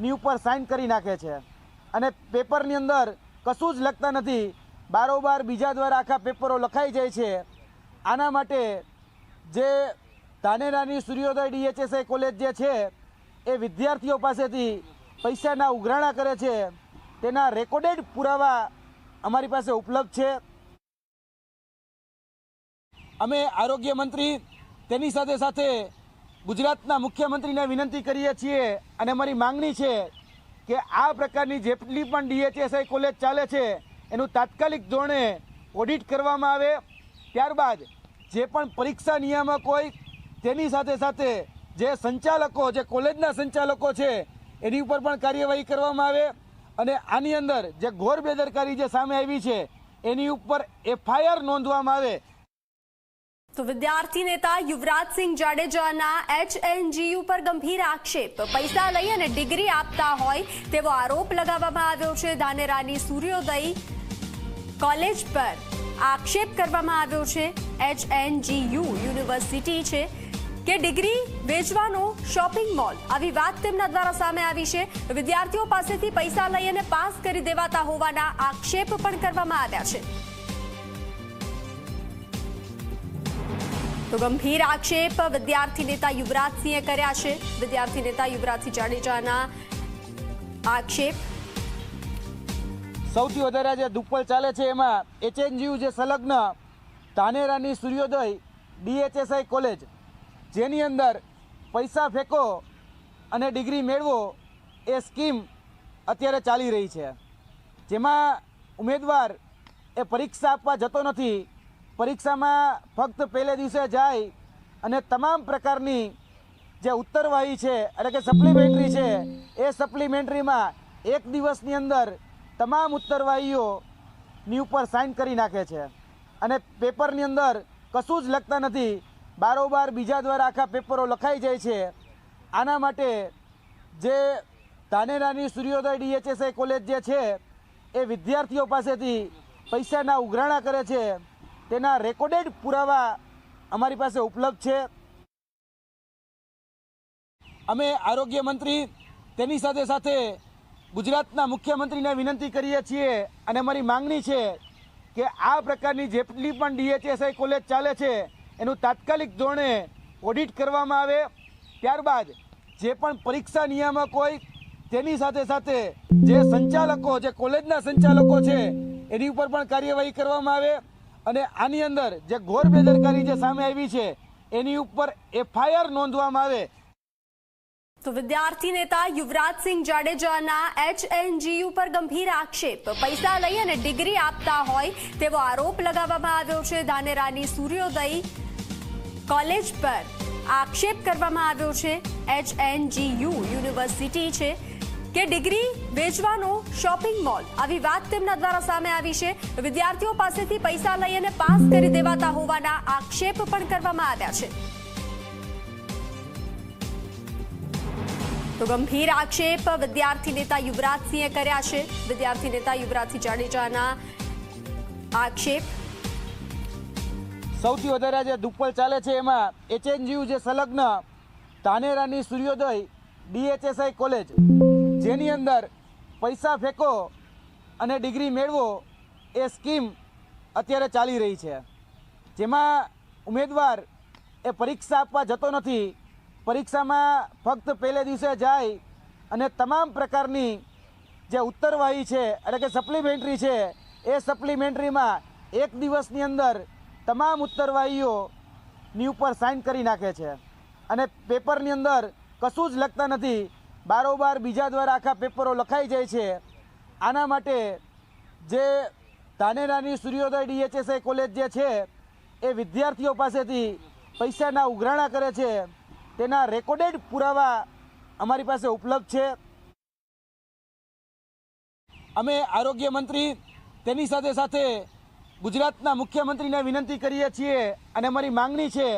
ની ઉપર સાઇન કરી નાખે છે. અને પેપરની અંદર કશું જ લખતા નથી. બારોબાર બીજા દ્વારા આખા પેપરો લખાઈ જાય છે. આના માટે જે ધાનેરાની સૂર્યોદય ડીએચએસઆઈ કોલેજ જે છે, એ વિદ્યાર્થીઓ પાસેથી પૈસાના ઉઘરાણા કરે છે. તેના રેકોર્ડેડ પુરાવા અમારી પાસે ઉપલબ્ધ છે. અમે આરોગ્ય મંત્રી તેની સાથે સાથે ગુજરાતના મુખ્યમંત્રીને વિનંતી કરીએ છીએ અને અમારી માંગણી છે કે આ પ્રકારની જેટલી પણ ડીએચએસઆઈ કોલેજ ચાલે છે, એનું તાત્કાલિક ધોરણે ઓડિટ કરવામાં આવે. ત્યારબાદ જે પણ પરીક્ષા નિયામક હોય, તેની સાથે સાથે જે સંચાલકો, જે કોલેજના સંચાલકો છે, એની ઉપર પણ કાર્યવાહી કરવામાં આવે. અને આની અંદર જે ઘોર બેદરકારી જે સામે આવી છે, એની ઉપર એફઆઈઆર નોંધવામાં આવે. તો વિદ્યાર્થી નેતા યુવરાજસિંહ જાડેજાના એચએનજીયુ પર ગંભીર આક્ષેપ. પૈસા લઈ અને ડિગ્રી આપતા હોય તેવો આરોપ લગાવવામાં આવ્યો છે. ધાનેરાની સૂર્યોદય કોલેજ પર આક્ષેપ કરવામાં આવ્યો છે. એચએનજીયુ યુનિવર્સિટી છે કે ડિગ્રી વેચવાનો શોપિંગ મોલ. આવી વાત તેમના દ્વારા સામે આવી છે. વિદ્યાર્થીઓ પાસેથી પૈસા લઈ અને પાસ કરી દેવાતા હોવાના આક્ષેપ પણ કરવામાં આવ્યા છે. તો ગંભીર આક્ષેપ વિદ્યાર્થી નેતા યુવરાજસિંહે કર્યા છે. વિદ્યાર્થી નેતા યુવરાજસિંહ જાડેજાના આક્ષેપ. સૌથી વધારે જે દુપ્પલ ચાલે છે એમાં એચએનજીયુ જે સંલગ્ન ધાનેરાની સૂર્યોદય ડીએચએસઆઈ કોલેજ, જેની અંદર પૈસા ફેંકો અને ડિગ્રી મેળવો એ સ્કીમ અત્યારે ચાલી રહી છે. જેમાં ઉમેદવાર એ પરીક્ષા આપવા જતો નથી પરીક્ષામાં ફક્ત પહેલે દિવસે જાય અને તમામ પ્રકારની જે ઉત્તરવાહી છે, એટલે કે સપ્લિમેન્ટરી છે, એ સપ્લિમેન્ટરીમાં એક દિવસની અંદર તમામ ઉત્તરવાહીઓની ઉપર સાઇન કરી નાખે છે. અને પેપરની અંદર કશું જ લખતા નથી. બારોબાર બીજા દ્વારા આખા પેપરો લખાઈ જાય છે. આના માટે જે ધાનેરાની સૂર્યોદય ડીએચએસઆઈ કોલેજ જે છે, એ વિદ્યાર્થીઓ પાસેથી પૈસાના ઉઘરાણા કરે છે. તેના રેકોર્ડેડ પુરાવા અમારી પાસે ઉપલબ્ધ છે. અમે આરોગ્ય મંત્રી, તેની સાથે સાથે ગુજરાતના મુખ્યમંત્રીને વિનંતી કરીએ છીએ અને અમારી માંગણી છે કે આ પ્રકારની જેટલી પણ ડીએચએસઆઈ કોલેજ ચાલે છે, એનું તાત્કાલિક ધોરણે ઓડિટ કરવામાં આવે. ત્યારબાદ જે પણ પરીક્ષા નિયામક હોય, તેની સાથે સાથે જે સંચાલકો, જે કોલેજના સંચાલકો છે, એની ઉપર પણ કાર્યવાહી કરવામાં આવે. અને આની અંદર જે ઘોર બેદરકારી જે સામે આવી છે, એની ઉપર એફઆઈઆર નોંધવામાં આવે. તો વિદ્યાર્થી નેતા યુવરાજસિંહ જાડેજાના એચએનજીયુ પર ગંભીર આક્ષેપ. પૈસા લઈ અને ડિગ્રી આપતા હોય તેવો આરોપ લગાવવામાં આવ્યો છે. ધાનેરાની સૂર્યોદય કોલેજ પર આક્ષેપ કરવામાં આવ્યો છે. એચએનજીયુ યુનિવર્સિટી છે. કે ડિગ્રી વેચવાનો શોપિંગ મોલ. આવી વાત તેમના દ્વારા સામે આવી છે. વિદ્યાર્થીઓ પાસેથી પૈસા લઈ અને પાસ કરી દેવાતા હોવાના આક્ષેપ પણ કરવામાં આવ્યા છે. તો ગંભીર આક્ષેપ વિદ્યાર્થી નેતા યુવરાજસિંહે કર્યા છે. વિદ્યાર્થી નેતા યુવરાજસિંહ જાડેજાના આક્ષેપ. સૌથી વધારે જે દુપ્પલ ચાલે છે એમાં. એચએનજીયુ જે સંલગ્ન ધાનેરાની સૂર્યોદય, ડીએચએસઆઈ કોલેજ. જેની અંદર પૈસા ફેંકો અને ડિગ્રી મેળવો એ સ્કીમ અત્યારે ચાલી રહી છે. જેમાં ઉમેદવાર એ પરીક્ષા આપવા જતો નથી. પરીક્ષામાં ફક્ત પહેલે દિવસે જાય અને તમામ પ્રકારની જે ઉત્તરવાહી છે, એટલે કે સપ્લિમેન્ટરી છે, એ સપ્લિમેન્ટરીમાં એક દિવસની અંદર તમામ ઉત્તરવાહીઓની ઉપર સાઇન કરી નાખે છે. અને પેપરની અંદર કશું જ લખતા નથી. બારોબાર બીજા દ્વારા આખા પેપરો લખાઈ જાય છે. આના માટે જે ધાનેરાની સૂર્યોદય ડીએચએસઆઈ કોલેજ જે છે, એ વિદ્યાર્થીઓ પાસેથી પૈસાના ઉઘરાણા કરે છે. તેના રેકોર્ડેડ પુરાવા અમારી પાસે ઉપલબ્ધ છે. અમે આરોગ્ય મંત્રી, તેની સાથે સાથે ગુજરાતના મુખ્યમંત્રીને વિનંતી કરીએ છીએ અને અમારી માંગણી છે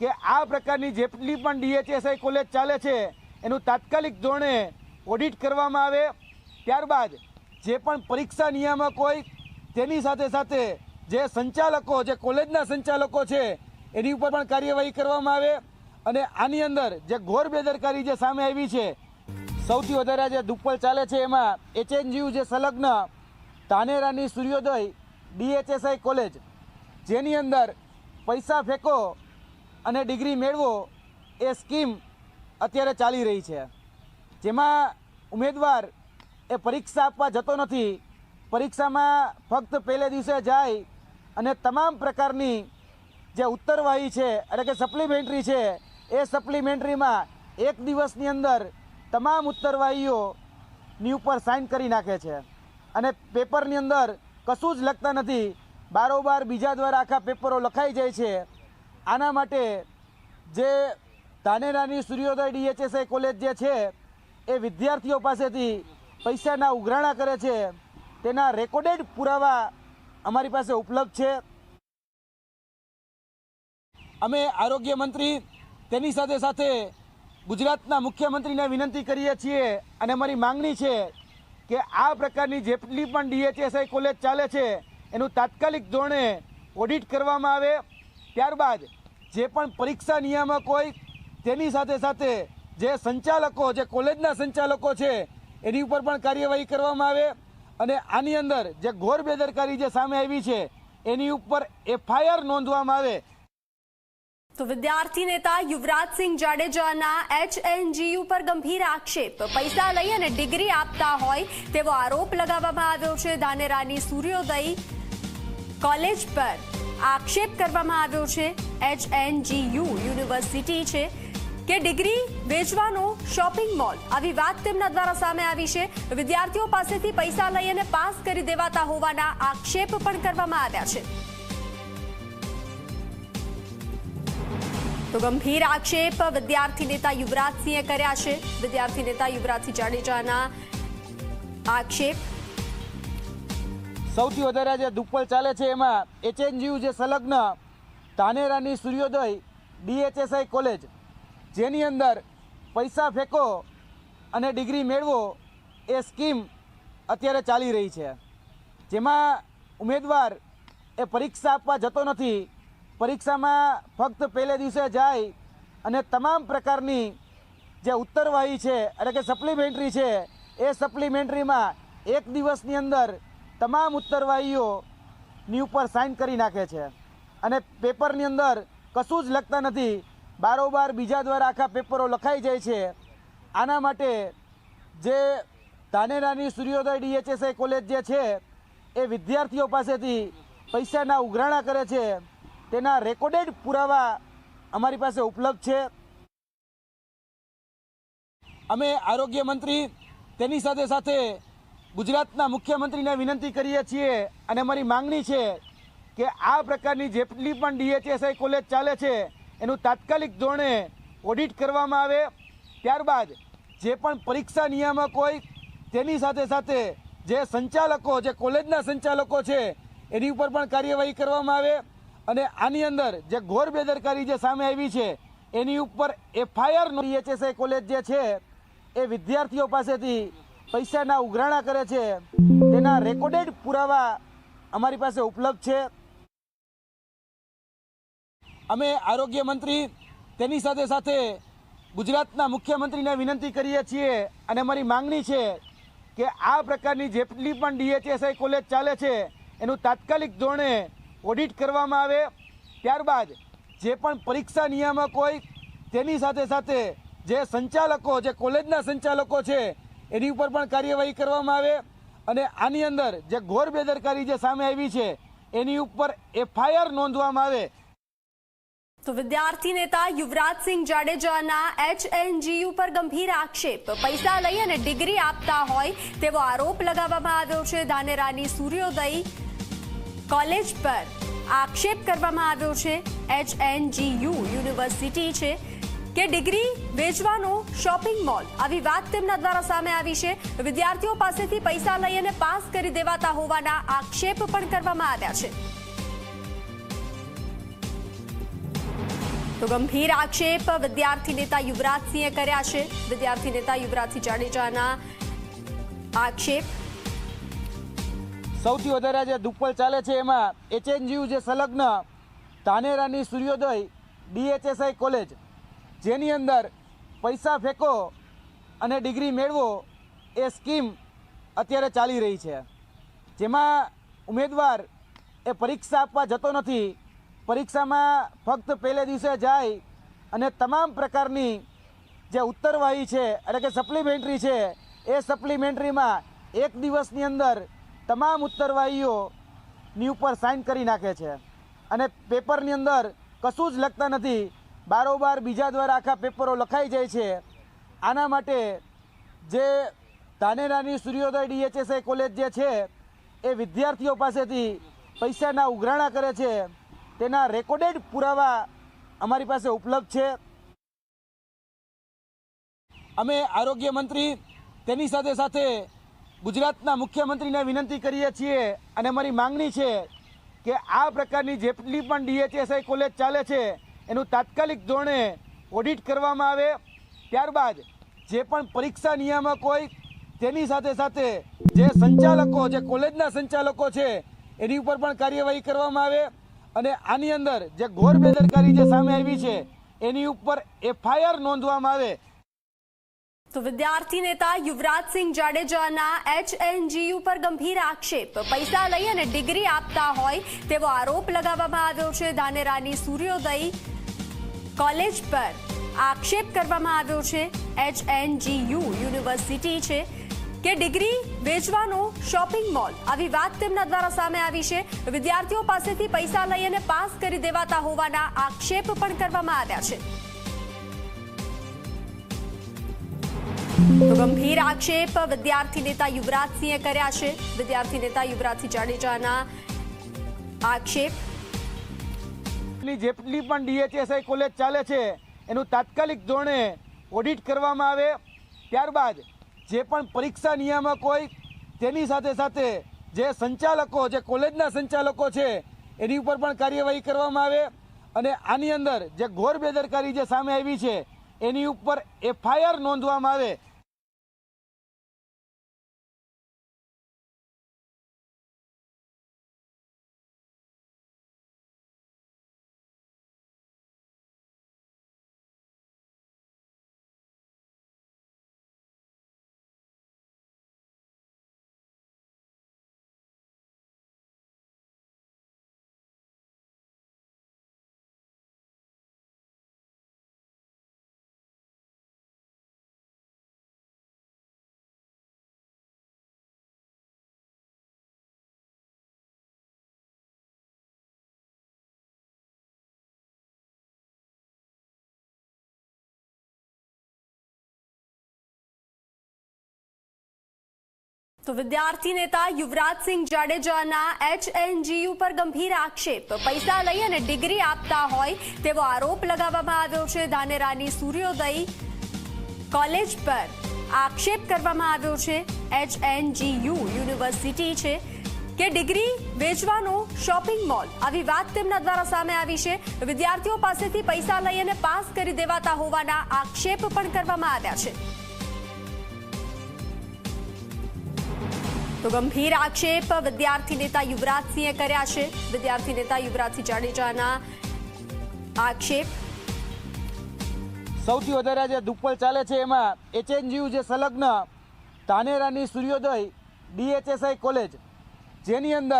કે આ પ્રકારની જેટલી પણ ડીએચએસઆઈ કોલેજ ચાલે છે એનું તાત્કાલિક ધોરણે ઓડિટ કરવામાં આવે. ત્યારબાદ જે પણ પરીક્ષા નિયામક હોય, તેની સાથે સાથે જે સંચાલકો, જે કોલેજના સંચાલકો છે, એની ઉપર પણ કાર્યવાહી કરવામાં આવે. અને આની અંદર જે ઘોર બેદરકારી જે સામે આવી છે, સૌથી વધારે જે દુપ્પલ ચાલે છે એમાં એચએનજીયુ જે સંલગ્ન ધાનેરાની સૂર્યોદય ડીએચએસઆઈ કોલેજ, જેની અંદર પૈસા ફેંકો અને ડિગ્રી મેળવો એ સ્કીમ અત્યારે ચાલી રહી છે. જેમાં ઉમેદવાર એ પરીક્ષા આપવા જતો નથી. પરીક્ષામાં ફક્ત પહેલે દિવસે જાય અને તમામ પ્રકારની જે ઉત્તરવાહી છે, એટલે કે સપ્લિમેન્ટરી છે, એ સપ્લિમેન્ટરીમાં એક દિવસની અંદર તમામ ઉત્તરવાહીઓની ઉપર સાઇન કરી નાખે છે. અને પેપરની અંદર કશું જ લખતા નથી. બારોબાર બીજા દ્વારા આખા પેપરો લખાઈ જાય છે. આના માટે જે ધાનેરાની સૂર્યોદય ડીએચએસઆઈ કોલેજ જે છે, એ વિદ્યાર્થીઓ પાસેથી પૈસાના ઉઘરાણા કરે છે. તેના રેકોર્ડેડ પુરાવા અમારી પાસે ઉપલબ્ધ છે. અમે આરોગ્ય મંત્રી, તેની સાથે સાથે ગુજરાતના મુખ્યમંત્રીને વિનંતી કરીએ છીએ અને અમારી માંગણી છે કે આ પ્રકારની જેટલી પણ ડીએચએસઆઈ કોલેજ ચાલે છે, એનું તાત્કાલિક ધોરણે ઓડિટ કરવામાં આવે. ત્યારબાદ જે પણ પરીક્ષા નિયામક હોય તેની સાથે સાથે જે સંચાલકો, જે કોલેજના સંચાલકો છે, એની ઉપર પણ કાર્યવાહી કરવામાં આવે અને આની અંદર જે ઘોર બેદરકારી જે સામે આવી છે, એની ઉપર એફઆઈઆર નોંધવામાં આવે. તો વિદ્યાર્થી નેતા યુવરાજસિંહ જાડેજાના એચએનજીયુ પર ગંભીર આક્ષેપ. પૈસા લઈ અને ડિગ્રી આપતા હોય તેવો આરોપ લગાવવામાં આવ્યો છે. ધાનેરાની સૂર્યોદય કોલેજ પર આક્ષેપ કરવામાં આવ્યો છે. એચએનજીયુ યુનિવર્સિટી છે. કે ડિગ્રી વેચવાનો શોપિંગ મોલ? આવી વાત તેમના દ્વારા સામે આવી છે. વિદ્યાર્થીઓ પાસેથી પૈસા લઈ અને પાસ કરી દેવાતા હોવાના આક્ષેપ પણ કરવામાં આવ્યા છે. તો ગંભીર આક્ષેપ વિદ્યાર્થી નેતા યુવરાજસિંહે કર્યા છે. વિદ્યાર્થી નેતા યુવરાજસિંહ જાડેજાના આક્ષેપ. સૌથી વધારે જે દુપ્પલ ચાલે છે એમાં. એચએનજીયુ જે સંલગ્ન ધાનેરાની સૂર્યોદય, ડીએચએસઆઈ કોલેજ. જેની અંદર પૈસા ફેંકો અને ડિગ્રી મેળવો એ સ્કીમ અત્યારે ચાલી રહી છે. જેમાં ઉમેદવાર એ પરીક્ષા આપવા જતો નથી. પરીક્ષામાં ફક્ત પહેલે દિવસે જાય અને તમામ પ્રકારની જે ઉત્તરવાહી છે, એટલે કે સપ્લિમેન્ટરી છે, એ સપ્લિમેન્ટરીમાં એક દિવસની અંદર તમામ ઉત્તરવાહીઓની ઉપર સાઇન કરી નાખે છે. અને પેપરની અંદર કશું જ લખતા નથી. બારોબાર બીજા દ્વારા આખા પેપરો લખાઈ જાય છે. આના માટે જે ધાનેરાની સૂર્યોદય ડીએચએસઆઈ કોલેજ જે છે, એ વિદ્યાર્થીઓ પાસેથી પૈસાના ઉઘરાણા કરે છે. તેના રેકોર્ડેડ પુરાવા અમારી પાસે ઉપલબ્ધ છે. અમે આરોગ્ય મંત્રી તેની સાથે સાથે ગુજરાતના મુખ્યમંત્રીને વિનંતી કરીએ છીએ અને અમારી માંગણી છે કે આ પ્રકારની જેટલી પણ ડીએચએસઆઈ કોલેજ ચાલે છે એનું તાત્કાલિક ધોરણે ઓડિટ કરવામાં આવે. ત્યારબાદ જે પણ પરીક્ષા નિયામક હોય, તેની સાથે સાથે જે સંચાલકો, જે કોલેજના સંચાલકો છે, એની ઉપર પણ કાર્યવાહી કરવામાં આવે. અને આની અંદર જે ઘોર બેદરકારી જે સામે આવી છે, એની ઉપર એફઆઈઆર ડીએચએસઆઈ કોલેજ જે છે, એ વિદ્યાર્થીઓ પાસેથી પૈસાના ઉઘરાણા કરે છે. તેના રેકોર્ડેડ પુરાવા અમારી પાસે ઉપલબ્ધ છે. અમે આરોગ્ય મંત્રી તેની સાથે સાથે ગુજરાતના મુખ્યમંત્રીને વિનંતી કરીએ છીએ અને અમારી માંગણી છે કે આ પ્રકારની જેટલી પણ ડીએચએસઆઈ કોલેજ ચાલે છે, એનું તાત્કાલિક ધોરણે ઓડિટ કરવામાં આવે. ત્યારબાદ જે પણ પરીક્ષા નિયામક હોય, તેની સાથે સાથે જે સંચાલકો, જે કોલેજના સંચાલકો છે, એની ઉપર પણ કાર્યવાહી કરવામાં આવે અને આની અંદર જે ઘોર બેદરકારી જે સામે આવી છે, એની ઉપર એફઆઈઆર નોંધવામાં આવે. તો વિદ્યાર્થી નેતા યુવરાજસિંહ જાડેજાના એચએનજીયુ પર ગંભીર આક્ષેપ. પૈસા લઈ અને ડિગ્રી આપતા હોય તેવો આરોપ લગાવવામાં આવ્યો છે. ધાનેરાની સૂર્યોદય કોલેજ પર આક્ષેપ કરવામાં આવ્યો છે. એચએનજીયુ યુનિવર્સિટી છે કે ડિગ્રી વેચવાનો શોપિંગ મોલ. આવી વાત તેમના દ્વારા સામે આવી છે. વિદ્યાર્થીઓ પાસેથી પૈસા લઈ અને પાસ કરી દેવાતા હોવાના આક્ષેપ પણ કરવામાં આવ્યા છે. તો ગંભીર આક્ષેપ વિદ્યાર્થી નેતા યુવરાજસિંહે કર્યા છે. વિદ્યાર્થી નેતા યુવરાજસિંહ જાડેજાના આક્ષેપ. સૌથી વધારે જે દુપ્પલ ચાલે છે એમાં એચએનજીયુ જે સંલગ્ન ધાનેરાની સૂર્યોદય ડીએચએસઆઈ કોલેજ, જેની અંદર પૈસા ફેંકો અને ડિગ્રી મેળવો એ સ્કીમ અત્યારે ચાલી રહી છે. જેમાં ઉમેદવાર એ પરીક્ષા આપવા જતો નથી પરીક્ષામાં ફક્ત પહેલે દિવસે જાય અને તમામ પ્રકારની જે ઉત્તરવાહી છે, એટલે કે સપ્લિમેન્ટરી છે, એ સપ્લિમેન્ટરીમાં એક દિવસની અંદર તમામ ઉત્તરવાહીઓની ઉપર સાઇન કરી નાખે છે. અને પેપરની અંદર કશું જ લખતા નથી. બારોબાર બીજા દ્વારા આખા પેપરો લખાઈ જાય છે. આના માટે જે ધાનેરાની સૂર્યોદય ડીએચએસઆઈ કોલેજ જે છે, એ વિદ્યાર્થીઓ પાસેથી પૈસાના ઉઘરાણા કરે છે. તેના રેકોર્ડેડ પુરાવા અમારી પાસે ઉપલબ્ધ છે. અમે આરોગ્ય મંત્રી તેની સાથે સાથે ગુજરાતના મુખ્યમંત્રીને વિનંતી કરીએ છીએ અને અમારી માંગણી છે કે આ પ્રકારની જેટલી પણ ડીએચએસઆઈ કોલેજ ચાલે છે, એનું તાત્કાલિક ધોરણે ઓડિટ કરવામાં આવે. ત્યારબાદ જે પણ પરીક્ષા નિયામક હોય, તેની સાથે સાથે જે સંચાલકો, જે કોલેજના સંચાલકો છે, એની ઉપર પણ કાર્યવાહી કરવામાં આવે. અને આની અંદર જે ઘોર બેદરકારી જે સામે આવી છે, એની ઉપર એફઆઈઆર નોંધવામાં આવે. તો વિદ્યાર્થી નેતા યુવરાજસિંહ જાડેજાના એચએનજીયુ પર ગંભીર આક્ષેપ. પૈસા લઈ અને ડિગ્રી આપતા હોય તેવો આરોપ લગાવવામાં આવ્યો છે. ધાનેરાની સૂર્યોદય કોલેજ પર આક્ષેપ કરવામાં આવ્યો છે. એચએનજીયુ યુનિવર્સિટી છે. કે ડિગ્રી વેચવાનો શોપિંગ મોલ. આવી વાત તેમના દ્વારા સામે આવી છે. વિદ્યાર્થીઓ પાસેથી પૈસા લઈ અને પાસ કરી દેવાતા હોવાના આક્ષેપ પણ કરવામાં આવ્યા છે. ગંભીર આક્ષેપ વિદ્યાર્થી નેતા યુવરાજસિંહે કર્યા છે. વિદ્યાર્થી નેતા યુવરાજસિંહ જાડેજાના આક્ષેપ. જેટલી પણ ડીએચએસઆઈ કોલેજ ચાલે છે, એનું તાત્કાલિક ધોરણે ઓડિટ કરવામાં આવે ત્યારબાદ જે પણ પરીક્ષા નિયામક હોય, તેની સાથે સાથે જે સંચાલકો, જે કોલેજના સંચાલકો છે, એની ઉપર પણ કાર્યવાહી કરવામાં આવે અને આની અંદર જે ઘોર બેદરકારી જે સામે આવી છે, એની ઉપર એફઆઈઆર નોંધવામાં આવે તો વિદ્યાર્થી નેતા યુવરાજસિંહ જાડેજાના એચએનજીયુ પર ગંભીર આક્ષેપ. પૈસા લઈ અને ડિગ્રી આપતા હોય તેવો આરોપ લગાવવામાં આવ્યો છે. ધાનેરાની સૂર્યોદય કોલેજ પર આક્ષેપ કરવામાં આવ્યો છે. એચએનજીયુ યુનિવર્સિટી છે કે ડિગ્રી વેચવાનો શોપિંગ મોલ. આવી વાત તેમના દ્વારા સામે આવી છે. વિદ્યાર્થીઓ પાસેથી પૈસા લઈ અને પાસ કરી દેવાતા હોવાના આક્ષેપ પણ કરવામાં આવ્યા છે. તો ગંભીર આક્ષેપ વિદ્યાર્થી નેતા યુવરાજસિંહે કર્યા છે. વિદ્યાર્થી નેતા યુવરાજસિંહ જાડેજાના આક્ષેપ. સૌથી વધારે જે દુપ્પલ ચાલે છે એમાં એચએનજીયુ જે સંલગ્ન ધાનેરાની સૂર્યોદય ડીએચએસઆઈ કોલેજ, જેની અંદર